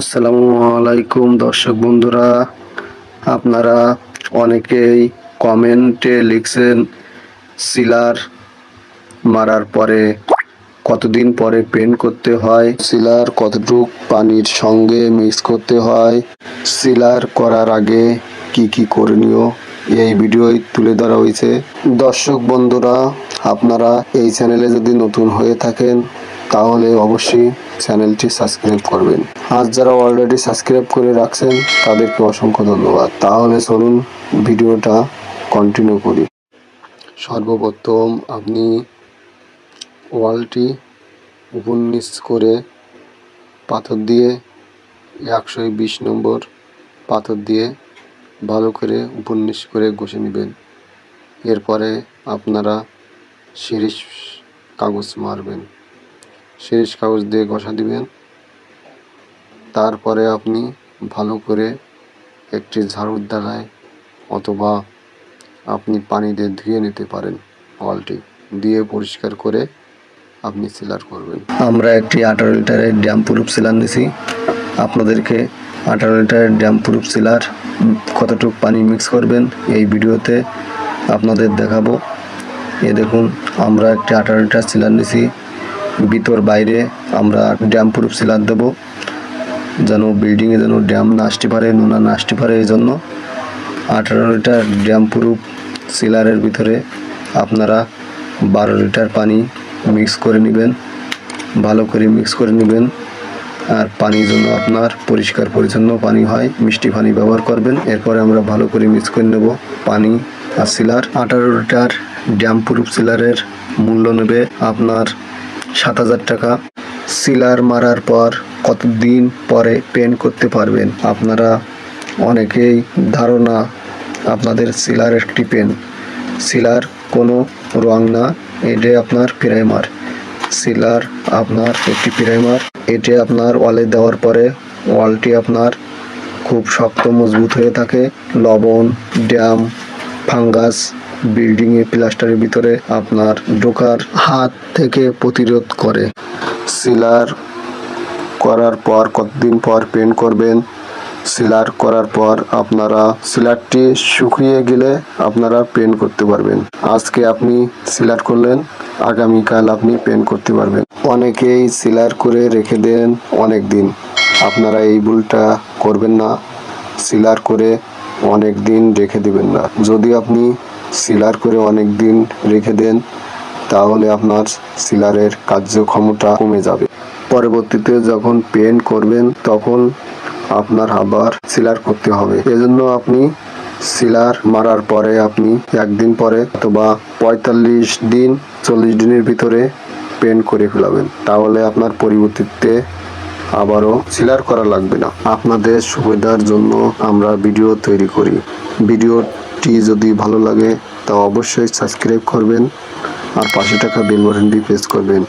আসসালামু আলাইকুম, দর্শক বন্ধুরা। আপনারা অনেকেই কমেন্টে লিখছেন, সিলার মারার পরে কতদিন পরে পেন্ট করতে হয়? সিলার কতটুক পানির সঙ্গে মিক্স করতে হয়? সিলার করার আগে কি কি করণীয়? এই ভিডিওয় তুলে ধরা হয়েছে। দর্শক বন্ধুরা, আপনারা এই চ্যানেলে যদি নতুন হয়ে থাকেন তাহলে অবশ্যই চ্যানেলটি সাবস্ক্রাইব করবেন। আর যারা অলরেডি সাবস্ক্রাইব করে রাখছেন, তাদেরকে অসংখ্য ধন্যবাদ। তাহলে চলুন ভিডিওটা কন্টিনিউ করি। সর্বপ্রথম আপনি ওয়ালটি উপর করে পাথর দিয়ে একশো বিশ নম্বর পাথর দিয়ে ভালো করে উপর নিচ করে ঘষে নেবেন। এরপরে আপনারা শিরিষ কাগজ মারবেন। শিরিষ কাগজ দিয়ে ঘষা দিবেন। তারপরে আপনি ভালো করে একটি ঝাড়ুর দ্বারায় অথবা আপনি পানি দিয়ে ধুয়ে নিতে পারেন ওয়ালটি দিয়ে পরিষ্কার করে আপনি সিলার করবেন। আমরা একটি আঠারো লিটারের ড্যাম প্রুফ সিলার নিছি। আপনাদেরকে আঠারো লিটারের ড্যাম প্রুফ সিলার কতটুকু পানি মিক্স করবেন এই ভিডিওতে আপনাদের দেখাবো। এ দেখুন, আমরা একটি আঠারো লিটার সিলার নিছি। ভিতর বাইরে আমরা ড্যাম প্রুফ সিলার দেবো। যেন বিল্ডিংয়ে যেন ড্যাম না আসতে পারে, নোনা না আসতে পারে এই জন্য আঠারো লিটার ড্যাম প্রুফ সিলারের ভিতরে আপনারা বারো লিটার পানি মিক্স করে নেবেন। ভালো করে মিক্স করে নেবেন। আর পানির জন্য আপনার পরিষ্কার পরিচ্ছন্ন পানি হয়, মিষ্টি পানি ব্যবহার করবেন। এরপরে আমরা ভালো করে মিক্স করে নেব পানি আর সিলার। আঠারো লিটার ড্যাম প্রুফ সিলারের মূল্য নেবে আপনার সাত হাজার টাকা। সিলার মারার পর কতদিন পরে পেন করতে পারবেন? আপনারা অনেকেই ধারণা আপনাদের সিলার একটি পেন সিলার কোনো রং না, এটা আপনার প্রাইমার সিলার আপনার একটি প্রাইমার এটি আপনার ওয়ালে দেওয়ার পরে ওয়ালটি আপনার খুব শক্ত, মজবুত হয়ে থাকে। লবণ, ড্যাম, ফাঙ্গাস বিল্ডিংয়ে প্লাস্টারের ভিতরে আপনার ঢোকার হাত থেকে প্রতিরোধ করে। সিলার করার পর, কতদিন পর পেন্ট করবেন? সিলার করার পর আপনারা সিলারটি শুকিয়ে গেলে আপনারা পেন্ট করতে পারবেন। আজকে আপনি সিলার করলেন, আগামীকাল আপনি পেন্ট করতে পারবেন। অনেকেই সিলার করে রেখে দেন অনেক দিন আপনারা এই ভুলটা করবেন না। সিলার করে অনেক দিন রেখে দিবেন না। যদি আপনি সিলার করে অনেক দিন রেখে দেন, তাহলে আপনার সিলারের কার্যক্ষমতা কমে যাবে। পরবর্তীতে যখন পেন্ট করবেন, তখন আপনার আবার সিলার করতে হবে। এজন্য আপনি সিলার মারার পরে আপনি একদিন পরে অথবা পঁয়তাল্লিশ দিন, চল্লিশ দিনের ভিতরে পেন্ট করে ফেলাবেন। তাহলে আপনার পরিবর্তিতে আবারও সিলার করা লাগবে না। আপনাদের সুবিধার জন্য আমরা ভিডিও তৈরি করি। ভিডিওটি যদি ভালো লাগে তা অবশ্যই সাবস্ক্রাইব করবেন আর পাশে টাকা বেল বাটনটি প্রেস করবেন,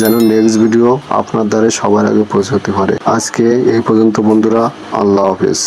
যেন নেক্সট ভিডিও আপনার দ্বারা সবার আগে পৌঁছাতে পারে। আজকে এই পর্যন্ত বন্ধুরা, আল্লাহ হাফেজ।